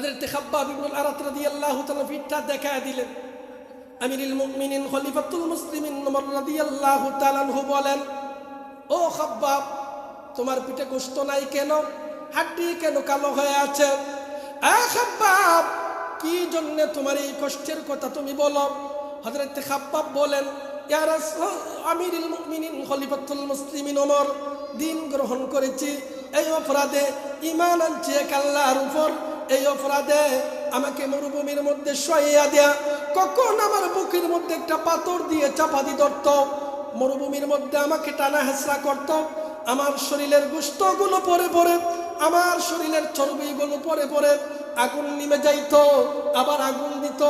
হযরত খাব্বাব ইবনুল আরাত রাদিয়াল্লাহু তাআলা পিঠটা দেখায় দিলেন। আমিরুল মুমিনিন খলিফাতুল মুসলিমিন ওমর রাদিয়াল্লাহু তাআলা বলেন, ও খাব্বাব, তোমার পিঠে গোস্ত নাই কেন? হাড্ডি কেন কালো হয়ে আছে? আ খাব্বাব, কি জন্য তোমার এই কষ্টের কথা তুমি বলো? হযরত খাব্বাব বলেন, ইয়া রাসূল, আমিরুল মুমিনিন খলিফাতুল মুসলিমিন ওমর দিন গ্রহণ করেছি। এই অপরাধে ইমান আনছি এক আল্লাহর উপর। এই অপরাধে আমাকে মরুভূমির মধ্যে শোয়া দেয়া কখন আমার বুকের মধ্যে একটা পাথর দিয়ে চাপা দি ধরত? মরুভূমির মধ্যে আমাকে টানা হেসরা করত। আমার শরীরের গুস্তগুলো পরে পরে, আমার শরীরের চর্বিগুলো পরে পরে আগুন নিমে যাইত, আবার আগুন দিত।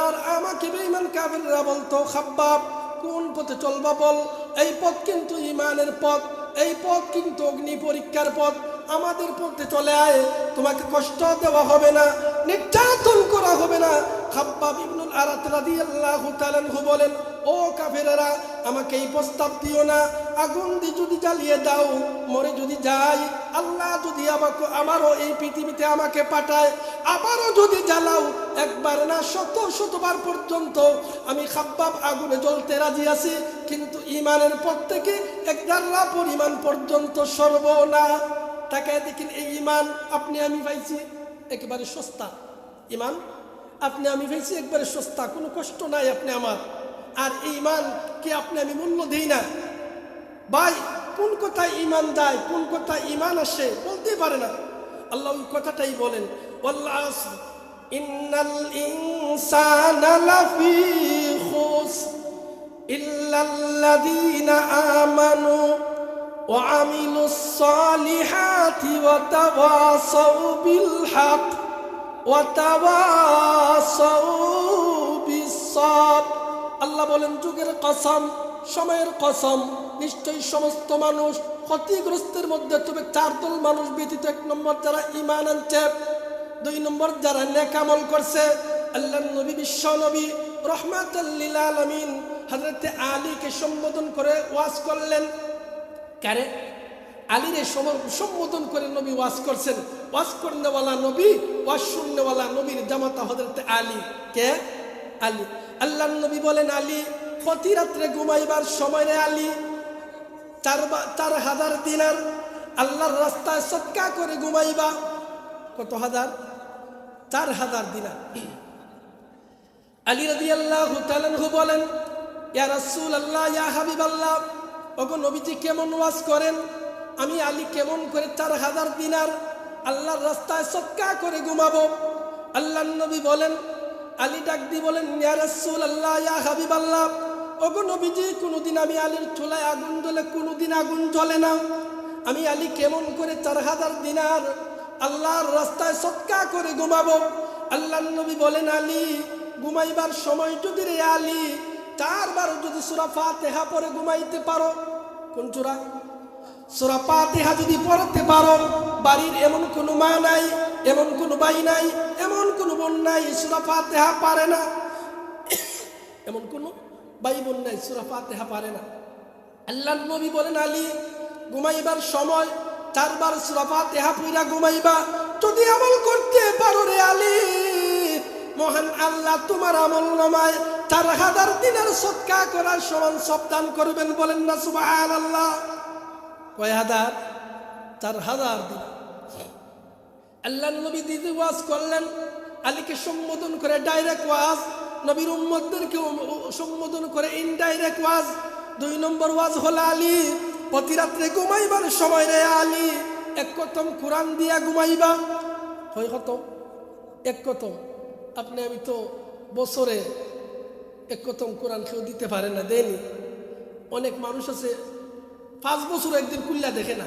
আর আমাকে বেঈমান কাফেররা বলতো, খাব্বাব, কোন পথে চলবা বল? এই পথ কিন্তু ইমানের পথ, এই পথ কিন্তু অগ্নি পরীক্ষার পথ। আমাদের পথে চলে আয় তোমাকে কষ্ট দেওয়া হবে না, নির্যাতন করা হবে না। খাব্বাব ইবনুল আরাত রাদিয়াল্লাহু তাআলা বলেন, ও কাফেরেরা, আমাকে এই প্রস্তাব দিও না। আগুন দিয়ে যদি জ্বালিয়ে দাও, মরে যদি যাই, আল্লাহ যদি আমাকে, আমারও এই পৃথিবীতে আমাকে পাঠায় আবারও যদি জ্বালাও, একবার না শত শতবার পর্যন্ত আমি খাব্বাব আগুনে জ্বলতে রাজি আছি, কিন্তু ইমানের পথ থেকে এক পরিমাণ পর্যন্ত সরব তাকে দেখেন, এই ইমান আপনি আমি পাইছি একেবারে সস্তা। ইমান আপনি আমি পাইছি একবারে সস্তা, কোনো কষ্ট নাই আপনি আমার। আর এই ইমান কি আপনি আমি মূল্য দিই না? ভাই, কোন কথায় ইমান দেয়, কোন কথায় ইমান আসে বলতেই পারে না। আল্লাহ ওই কথাটাই বলেন ইন্নাল ইল্লাল্লাযীনা আমানু وعملوا الصالحات وتواصوا بالحق وتواصوا بالصبر আল্লাহ বলেন যুগের কসম সময়ের কসম নিশ্চয়ই সমস্ত মানুষ ক্ষতিগ্রস্তের মধ্যে তবে চার দল মানুষ ব্যতীত এক নম্বর যারা ইমান আনছে দুই নম্বর যারা নেকামল করছে আল্লাহ নবী বিশ্ব নবী রহমাতাল্লিল আলমিন হজরতে আলীকে সম্বোধন করে ওয়াজ করলেন কারে? আলীরে সম- সম্বোধন করে নবী ওয়াজ করছেন। ওয়াজ করনেওয়ালা নবী, ওয়াজ শুননেওয়ালা নবীর জামাতা হজরতে আলী। কে? আলী। আল্লাহ নবী বলেন, আলী, প্রতি রাত্রে ঘুমাইবার সময় রে আলী, চার চার হাজার দিনার আল্লাহর রাস্তায় সৎকা করে ঘুমাইবা। কত হাজার? চার হাজার দিনার। আলী রাজি আল্লাহ বলেন, ইয়া রাসূল আল্লাহ ইয়া হাবিব আল্লাহ ওগো নবীজি কেমন ওয়াজ করেন? আমি আলী কেমন করে চার হাজার দিনার আল্লাহর রাস্তায় সৎকা করে ঘুমাবো? আল্লাহ নবী বলেন, আলী ডাক দি বলেন, ইয়া রাসূল আল্লাহ ইয়া হাবিব আল্লাহ ওগো নবীজি, কোনোদিন আমি আলীর চুলায় আগুন জ্বলে, কোনোদিন আগুন জ্বলে না। আমি আলী কেমন করে চার হাজার দিনার আল্লাহর রাস্তায় সৎকা করে ঘুমাবো? আল্লাহ নবী বলেন, আলী, ঘুমাইবার সময় যদি রে আলী চারবার যদি সুরা ফাতেহা পরে ঘুমাইতে পারো। কোন চূড়া সুরা ফাতেহা যদি পড়তে পারো, বাড়ির এমন কোনো মা নাই, এমন কোনো ভাই নাই, এমন কোনো বোন নাই, সুরা ফাতেহা পারে না। এমন কোনো ভাই বোন নাই, সুরা ফাতেহা পারে না। আল্লাহ নবী বলেন, আলী, ঘুমাইবার সময় চারবার সুরা ফাতেহা পুরা ঘুমাইবা। যদি আমল করতে পারো আল্লাহ তোমার আমল নামায় চার হাজার দিনের সৎকা করার সমান সবদান করবেন বলেন না সুবাহ আল্লাহ কয় হাজার? চার হাজার দিন। আল্লাহ নবী দিদি ওয়াজ করলেন, আলীকে সম্বোধন করে ডাইরেক্ট ওয়াজ, নবীর উম্মদদেরকে সম্বোধন করে ইনডাইরেক্ট ওয়াজ। দুই নম্বর ওয়াজ হল আলী প্রতি রাত্রে ঘুমাইবার সময় রে আলী, এক কতম কোরআন দিয়া ঘুমাইবা। হয় কত? এক কতম আপনি আমি তো বছরে এক কথম কোরআন কেউ দিতে পারে না, দেয়নি। অনেক মানুষ আছে, পাঁচ বছর একদিন কুল্লা দেখে না।